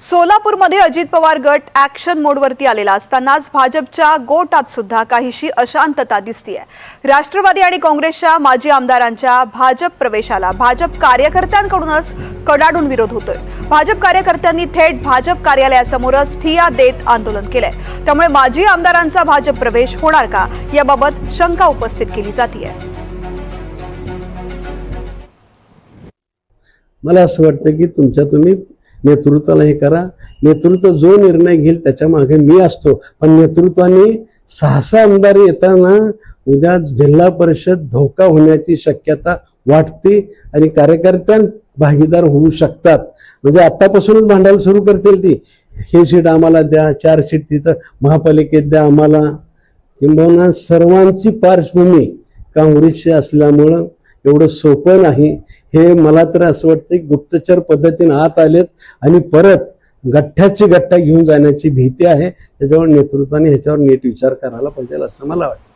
सोलापूरमध्ये अजित पवार गट ऍक्शन मोडवरती आलेला असतानाच भाजपच्या गोटात सुद्धा काहीशी अशांतता दिसतीये. राष्ट्रवादी आणि काँग्रेसच्या माजी आमदारांच्या भाजप प्रवेशाला भाजप कार्यकर्त्यांकडूनच कडाडून विरोध होतोय. भाजप कार्यकर्त्यांनी थेट भाजप कार्यालयासमोरच ठिया देत आंदोलन केलंय. त्यामुळे माजी आमदारांचा भाजप प्रवेश होणार का याबाबत शंका उपस्थित केली जातीये. मला असं वाटतं की तुमच्या तुम्ही नेतृत्वाला हे करा. नेतृत्व जो निर्णय घेईल त्याच्यामागे मी असतो. पण नेतृत्वाने सहसा आमदार येताना उद्या जिल्हा परिषद धोका होण्याची शक्यता वाटते आणि कार्यकर्त्या भागीदार होऊ शकतात. म्हणजे आतापासूनच भांडायला सुरू करतील ती. हे सीट आम्हाला द्या चार सीट तिथं महापालिकेत द्या आम्हाला. किंबहुना सर्वांची पार्श्वभूमी काँग्रेसची असल्यामुळं एवढं सोपं नाही. हे मला तर असं वाटतं की गुप्तचर पद्धतीने आत आलेत आणि परत गठ्ठ्याची गठ्ठा घेऊन जाण्याची भीती आहे. त्याच्यावर नेतृत्वाने ह्याच्यावर नीट विचार करायला पाहिजे असं मला वाटतं